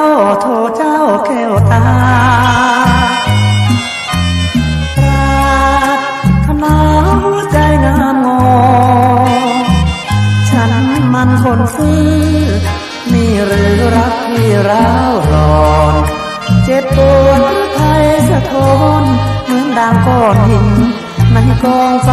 าโทเจ้าแก้วตาปานาหัใจงามงอฉันมันคนซื่อมีหรือรักมีร้าวรอน เจ็บปวดไทยสะท้อนเหมือนดางก้อนหินในกองไฟ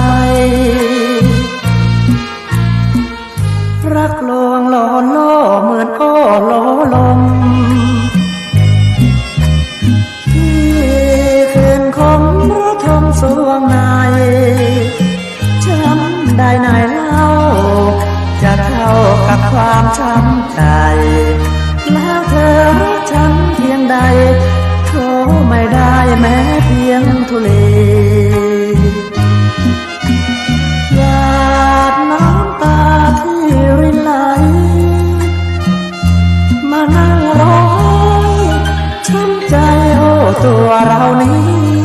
ในช้ำได้ไหนเล่า จะเท่ากับความช้ำใจแล้วเธอรักฉันเพียงใดโทไม่ได้แม้เพียงทุเลหยาดน้ำตาที่รินไหล มานั่งร้องช้ำใจโอ้ตัวเรานี้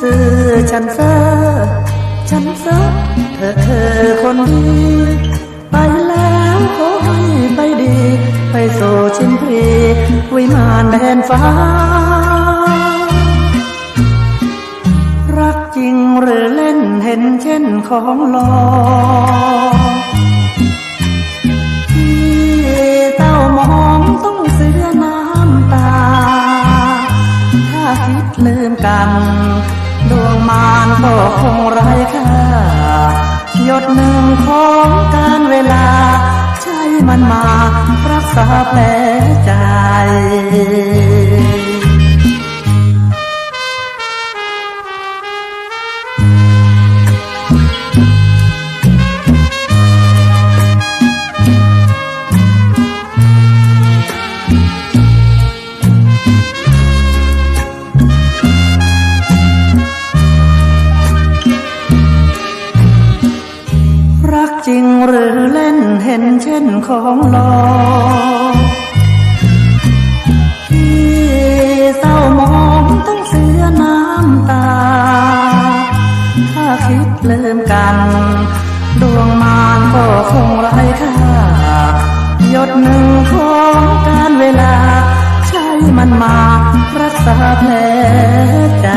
ซื่อฉันเซอฉันเซอเธอเธอคนดีไปแล้วขอให้ไปดี ไปสู่ชิมพรีวิมานแดนฟ้า รักจริงหรือเล่นเห็นเช่นของหลอกที่เต้ามองต้องเสียน้ำตาถ้าคิดลืมกัน ดวงมารก็คงไร้ค่าหยดหนึ่งของการเวลา ใช้มันมารักษาแผลใจ จริงหรือเล่นเห็นเช่นของหลอกที่เศร้ามองต้องเสียน้ำตา ถ้าคิดเลืมกันดวงมารก็คงไร้ค่าหยดหนึ่งของการเวลา ใช้มันมารักษาแผลใจ